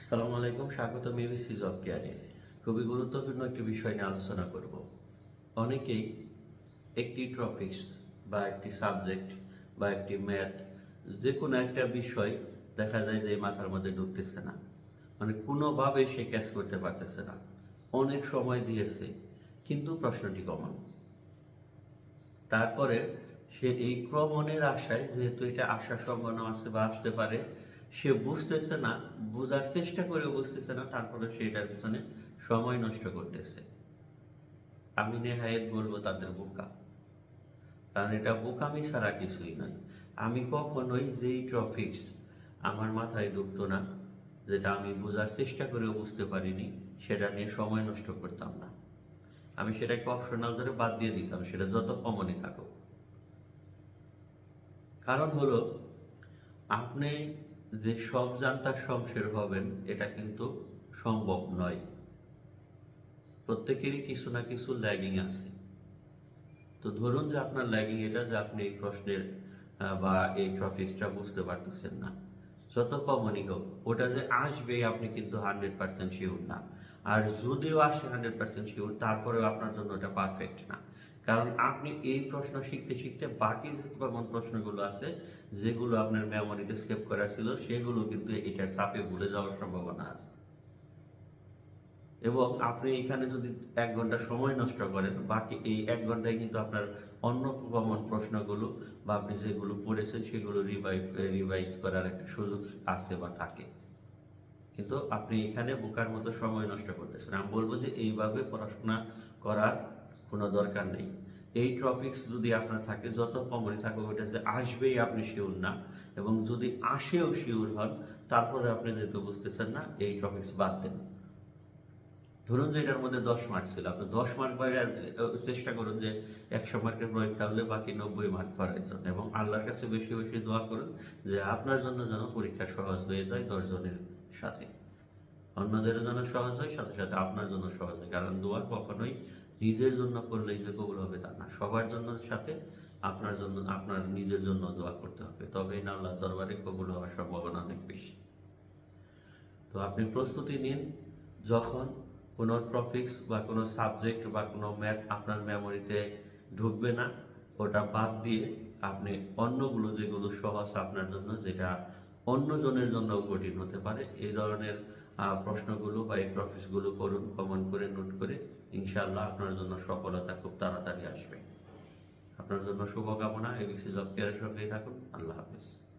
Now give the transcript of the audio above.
আসসালামু আলাইকুম স্বাগত এবিসি জব কেয়ারে। খুবই গুরুত্বপূর্ণ একটি বিষয় নিয়ে আলোচনা করব। অনেকেই একটি টপিকস বা একটি সাবজেক্ট বা একটি ম্যাথ যে কোনো একটা বিষয় দেখা যায় যে মাথার মধ্যে ঢুকতেছে না। মানে কোনোভাবে সে ক্যাচ করতে পারতেছে না। অনেক সময় দিয়েছে, কিন্তু প্রশ্নটি কমন তারপরে সে এই ক্রমণের আশায়, যেহেতু এটা আসার সম্ভাবনা আছে বা আসতে পারে সে বুঝতেছে না, বোঝার চেষ্টা করে বুঝতেছে না, তারপরে সে এটার পিছনে সময় নষ্ট করতেছে। আমি নেহায়েত বলব তাদের বোকা। কারণ এটা বোকামি ছাড়া কিছুই নয়। আমি কখনোই যেই টপিক্স আমার মাথায় ঢুকতো না, যেটা আমি বোঝার চেষ্টা করেও বুঝতে পারিনি, সেটা নিয়ে সময় নষ্ট করতাম না। আমি সেটাকে অপশনাল ধরে বাদ দিয়ে দিতাম, সেটা যত কমনই থাকুক। কারণ হলো, আপনি যে সব জানতার শমশের হবেন, এটা কিন্তু সম্ভব নয়। প্রত্যেকেরই কিছু না কিছু ল্যাগিং আছে। তো ধরুন যে আপনার ল্যাগিং এটা যে আপনি এই প্রশ্নের বা এই টপিক্সটা বুঝতে পারতেছেন না। যত কমনই হোক, ওটা যে আসবে আপনি কিন্তু হান্ড্রেড পার্সেন্ট শিওর না। আর যদিও আসে হান্ড্রেড পার্সেন্ট শিওর তারপরেও আপনার জন্য ওটা পারফেক্ট না। কারণ আপনি এই প্রশ্ন শিখতে শিখতে বাকি যে কমন প্রশ্নগুলো আছে, যেগুলো আপনার মেমোরিতে সেভ করা ছিল, সেগুলো কিন্তু এটার চাপে ভুলে যাওয়ার সম্ভাবনা আছে। এবং আপনি এখানে যদি এক ঘণ্টা সময় নষ্ট করেন, বাকি এই এক ঘন্টায় কিন্তু আপনার অন্য কমন প্রশ্নগুলো বা আপনি যেগুলো পড়েছেন, সেগুলো রিভাইভ রিভাইজ করার একটা সুযোগ আছে বা থাকে। কিন্তু আপনি এখানে বোকার মতো সময় নষ্ট করতেছেন। আমি বলব যে এইভাবে পড়াশোনা করার কোনো দরকার নেই। এই টপিকস যদি আপনার থাকে, যত কমনই থাকুক ওটা যে আসবেই আপনি শিওর না, এবং যদি আসেও শিওর হন, তারপরে আপনি যেহেতু বুঝতেছেন না, এই টপিকস বাদ দেন। ধরুন যে এটার মধ্যে দশ মার্ক ছিল, আপনি দশ মার্ক পাই চেষ্টা করুন যে একশো মার্কের পরীক্ষা হলে বাকি নব্বই মার্ক পাওয়ার জন্য, এবং আল্লাহর কাছে বেশি বেশি দোয়া করুন যে আপনার জন্য যেন পরীক্ষা সহজ হয়ে যায় দশজনের সাথে। অন্যদের জন্য সহজ হয়, সাথে সাথে আপনার জন্য সহজ হয়। কারণ দোয়া কখনোই নিজের জন্য করলেই যে কবুল হবে তা না। সবার জন্য সাথে আপনার জন্য, আপনার নিজের জন্য দোয়া করতে হবে। তবেই না আল্লাহর দরবারে কবুল হওয়ার সম্ভাবনা অনেক বেশি। তো আপনি প্রস্তুতি নিন, যখন কোনো টপিক্স বা কোনো সাবজেক্ট বা কোনো ম্যাথ আপনার মেমোরিতে ঢুকবে না, ওটা বাদ দিয়ে আপনি অন্যগুলো যেগুলো সহজ আপনার জন্য, যেটা অন্যজনের জন্য কঠিন হতে পারে। এই ধরনের প্রশ্নগুলো বা এই টপিক্সগুলো করুন কমন করে, নোট করে। ইনশাআল্লাহ আপনার জন্য সফলতা খুব তাড়াতাড়ি আসবে। আপনার জন্য শুভকামনা। এবিসি জব কেয়ারের সঙ্গেই থাকুন। আল্লাহ হাফিজ।